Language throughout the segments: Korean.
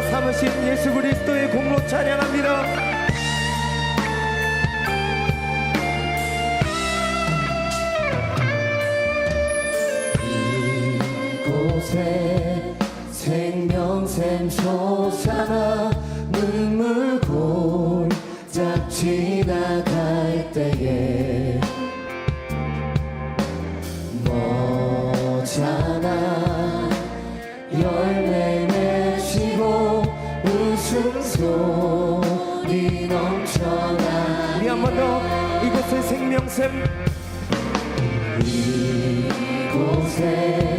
하나 삼으신 예수 그리스도의 공로 찬양합니다. 이곳에 이곳에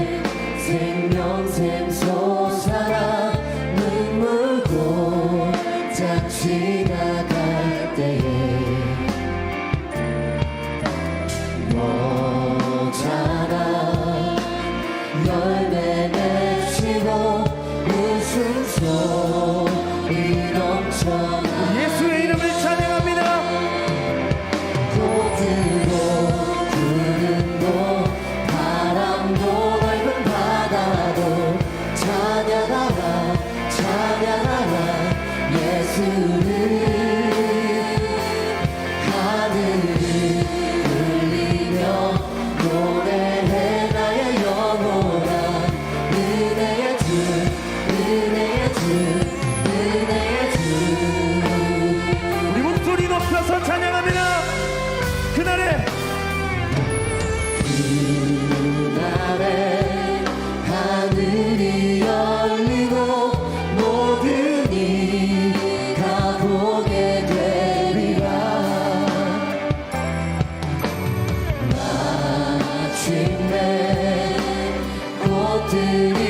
to me. 주신 내 꽃들이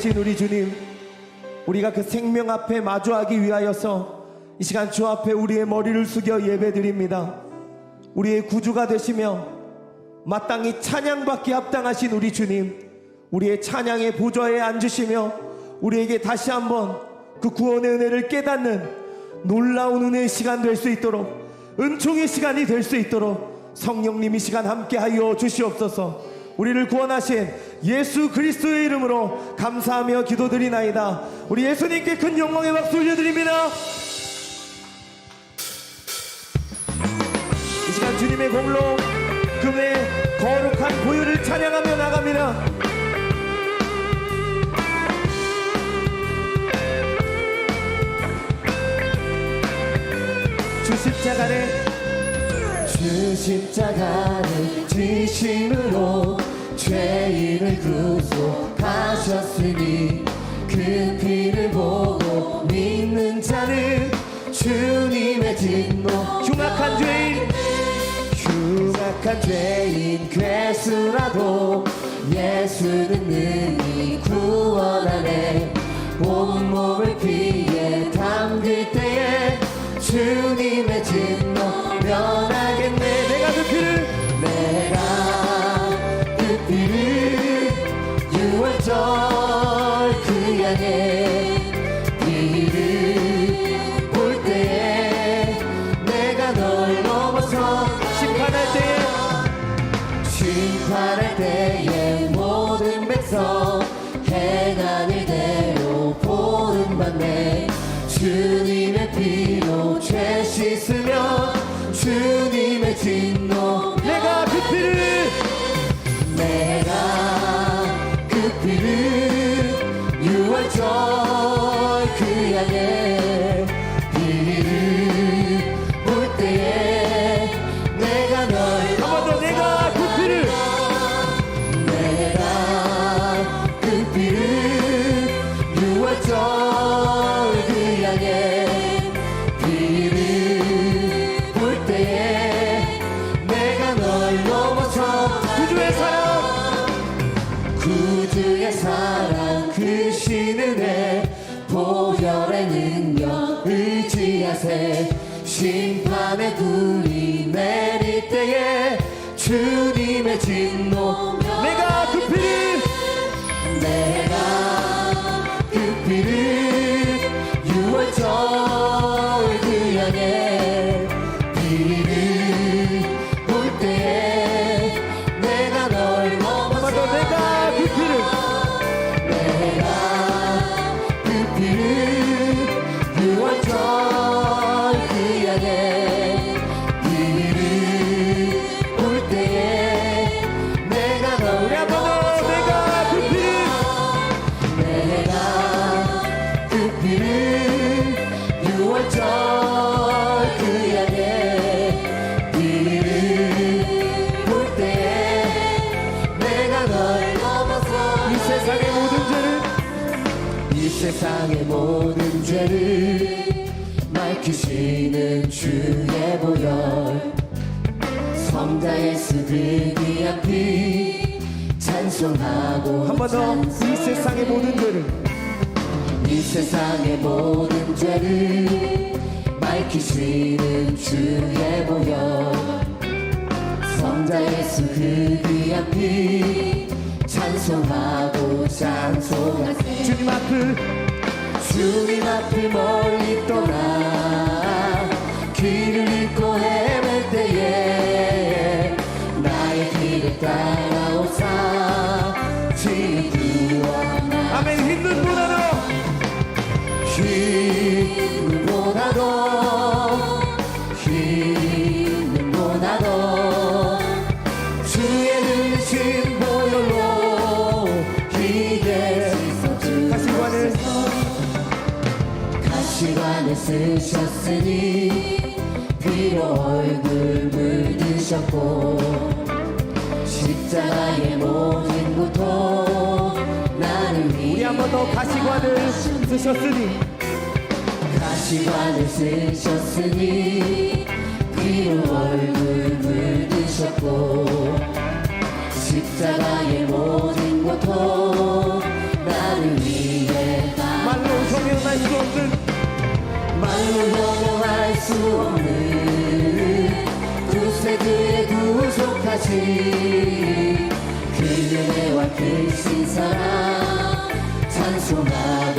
되신 우리 주님, 우리가 그 생명 앞에 마주하기 위하여서 이 시간 주 앞에 우리의 머리를 숙여 예배드립니다. 우리의 구주가 되시며 마땅히 찬양받기 합당하신 우리 주님, 우리의 찬양의 보좌에 앉으시며 우리에게 다시 한번 그 구원의 은혜를 깨닫는 놀라운 은혜의 시간 될 수 있도록 은총의 시간이 될 수 있도록 성령님이 시간 함께 하여 주시옵소서. 우리를 구원하신 예수 그리스도의 이름으로 감사하며 기도드리나이다. 우리 예수님께 큰 영광의 박수 올려드립니다. 이 시간 주님의 공로 그의 거룩한 보혈을 찬양하며 나갑니다. 주 십자가를 주 십자가를 지심으로 죄인을 구속하셨으니 그 피를 보고 믿는 자는 주님의 진노 흉악한 죄인. 흉악한 죄인 괴수라도 예수는 능 보응받네 주 심판의 불이 내릴 때에 주님의 진노 내가 그 피를 내가 그 피를 6월절 그 양의 피를 볼 때에 내가 널 넘어서 내가 그 피를 내가 그 피를 그 귀한 피 찬송하고 한 번 더 이 세상의 모든 죄를. 이 세상의 모든 죄를 밝히시는 주의 보혈. 성자 예수 그 귀한 피 찬송하고 찬송하세 주님 앞을. 주님 앞을 멀리 떠나 길을 잃고 헤 힘보다도 힘보다도 주의 능신 보혈로 기대 가시관을. 가시관을 쓰셨으니 피로 얼굴 물드셨고 십자가의 모든 고통 나를 우리 위해 한번 더 가시관을 쓰셨으니. 가 시관을 쓰셨으니 피로 얼굴 물드셨고 십자가의 모든 고통 나를 위해 다 말로 설명할 수 없는 말로 형용할 수 없는 구세 그의 구속하신 그 은혜와 크신 사랑 찬송하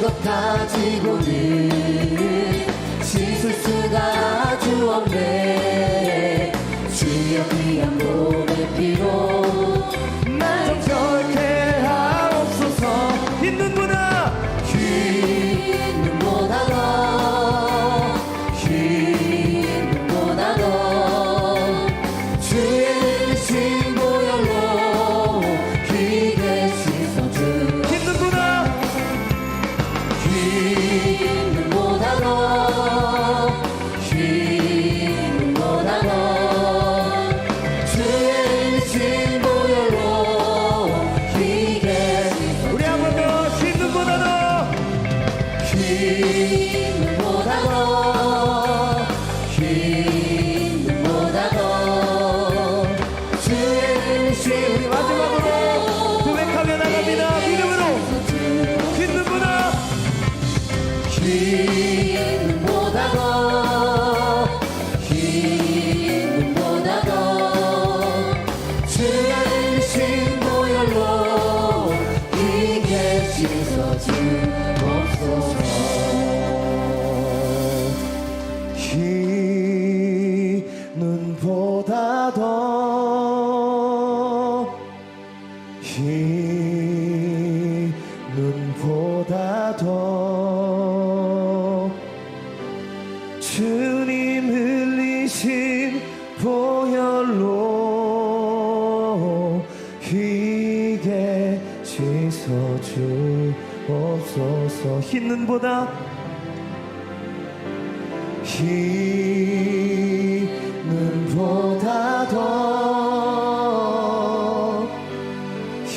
것 가지고는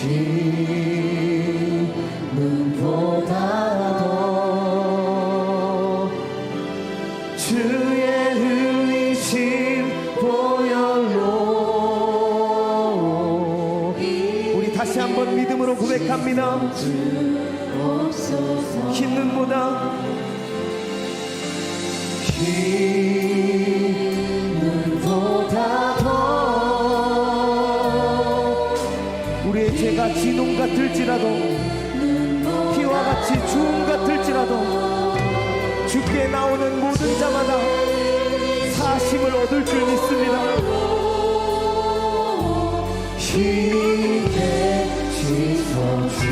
더흰 눈보다 더 주의 흘리신 보혈로 우리 다시 한번 믿음으로 고백합니다. 흰 눈보다 죽게 나오는 모든 자마다 사심을 얻을 줄 믿습니다. 희게 씻어주옵소서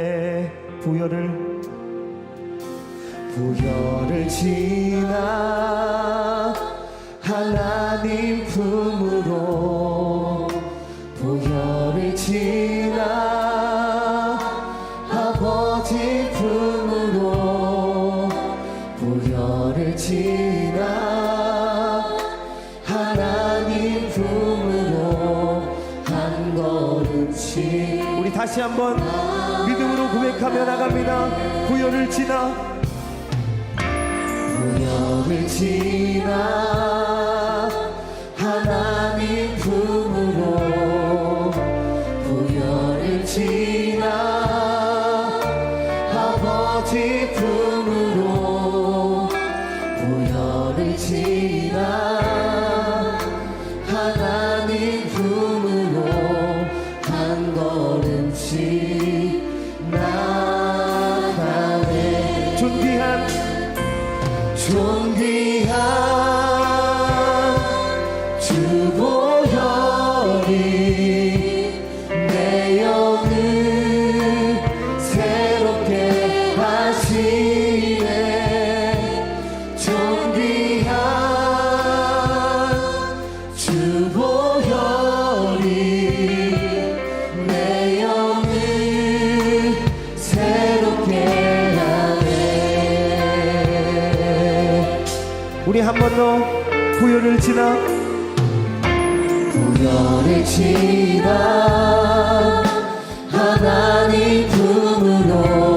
보혈을 지나 하나님 품으로 보혈을 지나 아버지 품으로 보혈을 지나 하나님 품으로 한 걸음씩 우리 다시 한번 믿음으로 고백하며 나갑니다. 보혈을 지나 지나 하나님 품으로 보혈을 지나 아버지 품으로 보혈을 지나 한 번더 구열을 지나. 구열을 지나 하나님 품으로